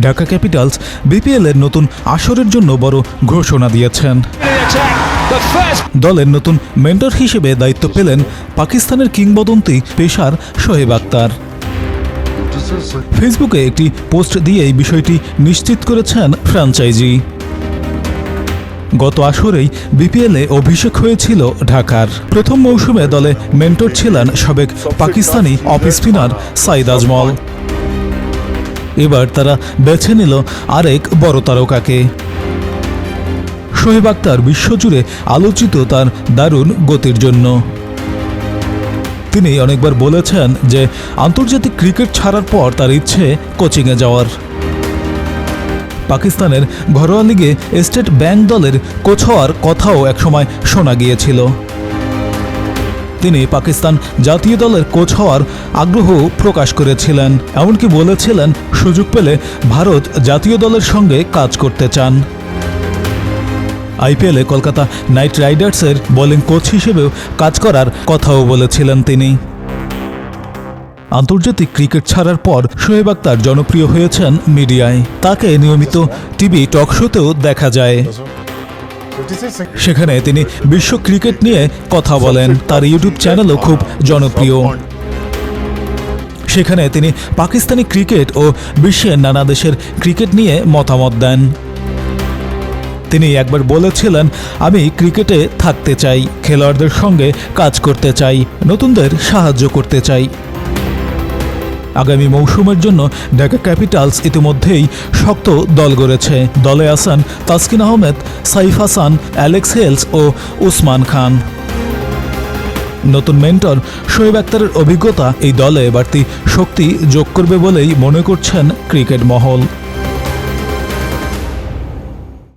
Dhaka Capitals BPL এর নতুন আসরের জন্য বড় ঘোষণা দিয়েছেন। দলের নতুন মেন্টর হিসেবে দায়িত্ব পেলেন পাকিস্তানের কিংবদন্তি পেশার শোয়েব আক্তার। ফেসবুকে একটি পোস্ট দিয়ে এই বিষয়টি নিশ্চিত করেছেন ফ্র্যাঞ্চাইজি গত আসরেই বিপিএলে অভিষেক হয়েছিল ঢাকার। প্রথম মৌসুমে দলে মেন্টর ছিলেন সাবেক পাকিস্তানি অফ স্পিনার সাইদ আজমল। এবার তারা বেছে নিল আরেক বড় তারকাকে। শোহেব আক্তার বিশ্বজুড়ে আলোচিত তার দারুণ গতির জন্য। তিনি অনেকবার বলেছেন যে, আন্তর্জাতিক ক্রিকেট ছাড়ার পর তার ইচ্ছে কোচিংয়ে যাওয়ার। পাকিস্তানের ঘরোয়া লিগে স্টেট ব্যাংক দলের কোচ হওয়ার কথাও একসময় শোনা গিয়েছিল। তিনি পাকিস্তান জাতীয় দলের কোচ হওয়ার আগ্রহ প্রকাশ করেছিলেন। এমনকি বলেছিলেন, সুযোগ পেলে ভারত জাতীয় দলের সঙ্গে কাজ করতে চান। আইপিএলে কলকাতা নাইট রাইডার্সের বোলিং কোচ হিসেবেও কাজ করার কথাও বলেছিলেন তিনি। আন্তর্জাতিক ক্রিকেট ছাড়ার পর শোয়েব আক্তার জনপ্রিয় হয়েছেন মিডিয়ায়। তাকে নিয়মিত টিভি টক শোতেও দেখা যায়। সেখানে তিনি বিশ্ব ক্রিকেট নিয়ে কথা বলেন। তার ইউটিউব চ্যানেলও খুব জনপ্রিয়। সেখানে তিনি পাকিস্তানি ক্রিকেট ও বিশ্বের নানা দেশের ক্রিকেট নিয়ে মতামত দেন। তিনি একবার বলেছিলেন, আমি ক্রিকেটে থাকতে চাই, খেলোয়াড়দের সঙ্গে কাজ করতে চাই, নতুনদের সাহায্য করতে চাই। আগামী মৌসুমের জন্য ঢাকা ক্যাপিটালস ইতিমধ্যেই শক্ত দল গড়েছে। দলে আসান তাসকিন আহমেদ, সাইফ হাসান, অ্যালেক্স হেলস ও উসমান খান। নতুন মেন্টর শোয়েব আক্তারের অভিজ্ঞতা এই দলে বাড়তি শক্তি যোগ করবে বলেই মনে করছেন ক্রিকেট মহল।